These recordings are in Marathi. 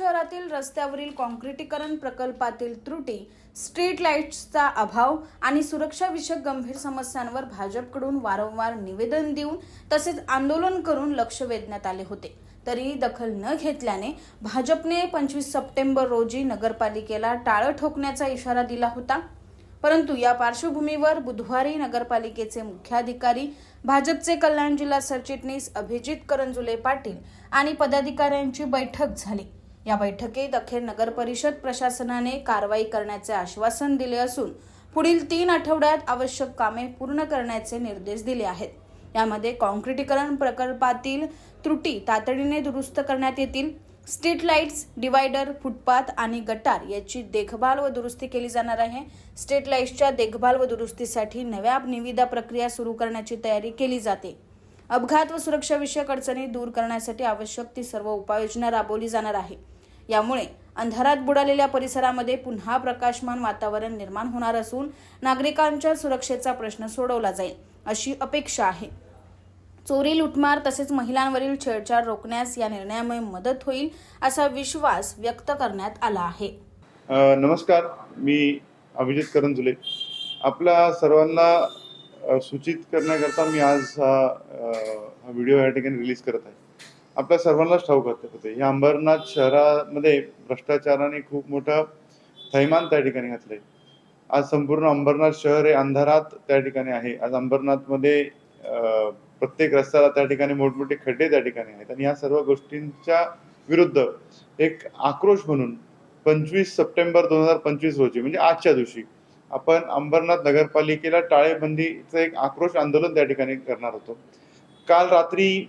शहरातील रस्त्यावरील काँक्रिटीकरण प्रकल्पातील त्रुटी स्ट्रीट लाईट्सचा अभाव आणि सुरक्षाविषयक गंभीर समस्यांवर भाजपकडून वारंवार निवेदन देऊन तसेच आंदोलन करून लक्ष वेधण्यात आले होते. तरी दखल न घेतल्याने भाजपने पंचवीस सप्टेंबर रोजी नगरपालिकेला टाळं ठोकण्याचा इशारा दिला होता. परंतु या पार्श्वभूमीवर बुधवारी नगरपालिकेचे मुख्याधिकारी भाजपचे कल्याण जिल्हा सरचिटणीस अभिजित करंजुले पाटील आणि पदाधिकाऱ्यांची बैठक झाली. या बैठकीत अखेर नगर परिषद प्रशासनाने कारवाई करण्याचे आश्वासन दिले असून पुढील तीन आठवड्यात आवश्यक कामे पूर्ण करण्याचे निर्देश दिले आहेत. यामध्ये काँक्रिटीकरण प्रकल्पातील त्रुटी तातडीने दुरुस्त करण्यात येतील. स्ट्रीट लाईट्स डिवायडर फुटपाथ आणि गटार याची देखभाल व दुरुस्ती केली जाणार आहे. स्ट्रीट लाईट्सच्या देखभाल व दुरुस्तीसाठी नव्या निविदा प्रक्रिया सुरू करण्याची तयारी केली जाते. अपघात व सुरक्षाविषयक अडचणी दूर करण्यासाठी आवश्यक ती सर्व उपाययोजना राबवली जाणार आहे. यामुळे अंधारात बुडालेल्या परिसरामध्ये पुन्हा प्रकाशमान वातावरण निर्माण होणार असून नागरिकांच्या सुरक्षेचा प्रश्न सोडवला जाईल अशी अपेक्षा आहे. चोरी लुटमार तसेच महिलांवरील छेडछाड रोखण्यास या निर्णयामुळे मदत होईल असा विश्वास व्यक्त करण्यात आला आहे. नमस्कार. मी अभिजित करंजुले आपल्या सर्वांना सूचित करण्याकरता मी आज हा हा व्हिडिओ या ठिकाणी रिलीज करत आहे. आपल्या सर्वांनाच ठाऊक होते या अंबरनाथ शहरामध्ये भ्रष्टाचाराने खूप मोठं थैमान त्या ठिकाणी घातलंय. आज संपूर्ण अंबरनाथ शहर हे अंधारात त्या ठिकाणी आहे. आज अंबरनाथमध्ये प्रत्येक रस्त्याला त्या ठिकाणी मोठमोठे खड्डे त्या ठिकाणी आहेत. आणि या सर्व गोष्टींच्या विरुद्ध एक आक्रोश म्हणून पंचवीस सप्टेंबर दोन हजार पंचवीस रोजी म्हणजे आजच्या दिवशी आपण अंबरनाथ नगरपालिकेला टाळेबंदीचं एक आक्रोश आंदोलन त्या ठिकाणी करणार होतो. काल रात्री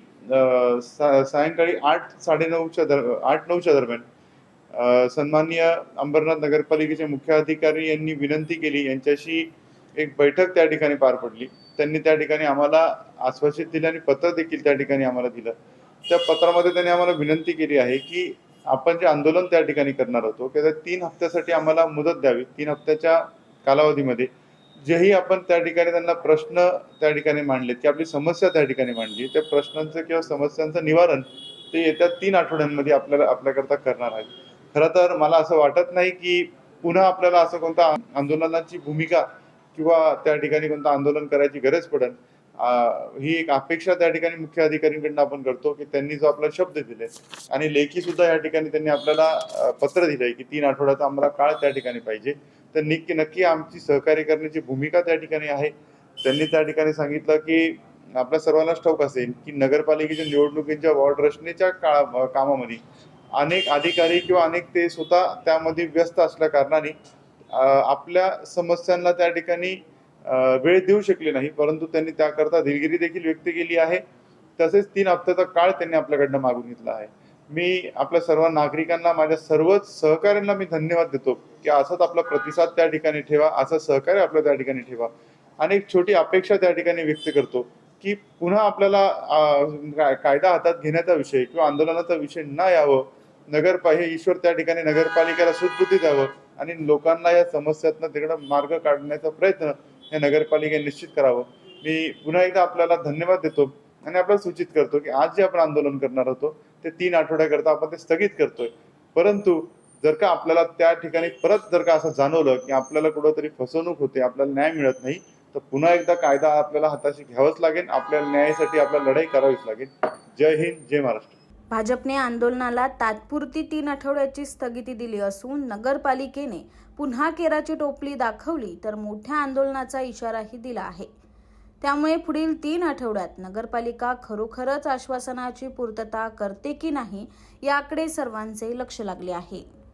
सा- सायंकाळी आठ साडेनऊच्या दर आठ नऊच्या दरम्यान सन्माननीय अंबरनाथ नगरपालिकेचे मुख्य अधिकारी यांनी विनंती केली. यांच्याशी एक बैठक त्या ठिकाणी पार पडली. त्यांनी त्या ठिकाणी आम्हाला आश्वासित दिले आणि पत्र देखील त्या ठिकाणी आम्हाला दिलं. त्या पत्रामध्ये त्यांनी आम्हाला विनंती केली आहे की आपण जे आंदोलन त्या ठिकाणी करणार होतो की तीन हप्त्यासाठी आम्हाला मुदत द्यावी. तीन हप्त्याच्या कालावधीमध्ये जेही आपण त्या ठिकाणी त्यांना प्रश्न त्या ठिकाणी मांडलेत की आपली समस्या त्या ठिकाणी मांडली त्या प्रश्नांचं किंवा समस्यांचं निवारण ते येत्या तीन आठवड्यांमध्ये आपल्याला आपल्याकरता करणार आहेत. खरं तर मला असं वाटत नाही की पुन्हा आपल्याला असं कोणता आंदोलनाची भूमिका किंवा त्या ठिकाणी कोणतं आंदोलन करायची गरज पडेल ही एक अपेक्षा त्या ठिकाणी मुख्य अधिकाऱ्यांकडनं आपण करतो की त्यांनी जो आपला शब्द दिले आणि लेखी सुद्धा या ठिकाणी त्यांनी आपल्याला पत्र दिलंय की तीन आठवड्याचा आम्हाला काळ त्या ठिकाणी पाहिजे. तर नक्की नक्की आमची सहकार्य करण्याची भूमिका त्या ठिकाणी आहे. त्यांनी त्या ठिकाणी सांगितलं की आपल्या सर्वांनाच ठाऊक असेल की नगरपालिकेच्या निवडणुकीच्या वॉर्ड रचनेच्या काळा कामामध्ये अनेक अधिकारी किंवा अनेक ते स्वतः त्यामध्ये व्यस्त असल्या कारणाने आपल्या समस्यांना त्या ठिकाणी वेळ देऊ शकले नाही. परंतु त्यांनी त्याकरता दिलगिरी देखील व्यक्त केली आहे. तसेच तीन हप्त्याचा काळ त्यांनी आपल्याकडनं मागून घेतला आहे. मी आपल्या सर्व नागरिकांना माझ्या सर्वच सहकाऱ्यांना मी धन्यवाद देतो की असाच आपला प्रतिसाद त्या ठिकाणी ठेवा असं सहकार्य आपलं त्या ठिकाणी ठेवा. आणि एक छोटी अपेक्षा त्या ठिकाणी व्यक्त करतो की पुन्हा आपल्याला काय- कायदा हातात घेण्याचा विषय किंवा आंदोलनाचा विषय न यावं. नगरपा हे ईश्वर त्या ठिकाणी नगरपालिकेला सुदबुद्धी द्यावं आणि लोकांना या समस्यातनं तिकडं मार्ग काढण्याचा प्रयत्न या नगरपालिकेने निश्चित करावं. मी पुन्हा एकदा आपल्याला धन्यवाद देतो आणि आपल्याला सूचित करतो की आज जे आपण आंदोलन करणार होतो ते तीन आठवड्याकरता आपण ते स्थगित करतोय. परंतु जर का आपल्याला त्या ठिकाणी परत जर का असं जाणवलं की आपल्याला कुठंतरी फसवणूक होते आपल्याला न्याय मिळत नाही तर पुन्हा एकदा कायदा आपल्याला हाताशी घ्यावाच लागेल आपल्याला न्यायासाठी आपल्याला लढाई करावीच लागेल. जय हिंद जय महाराष्ट्र. भाजपने आंदोलनाला तात्पुरती तीन आठवड्याची स्थगिती दिली असून नगरपालिकेने पुन्हा केराची टोपली दाखवली तर मोठ्या आंदोलनाचा इशाराही दिला आहे. त्यामुळे पुढील तीन आठवड्यात नगरपालिका खरोखरच आश्वासनाची पूर्तता करते की नाही याकडे सर्वांचे लक्ष लागले आहे.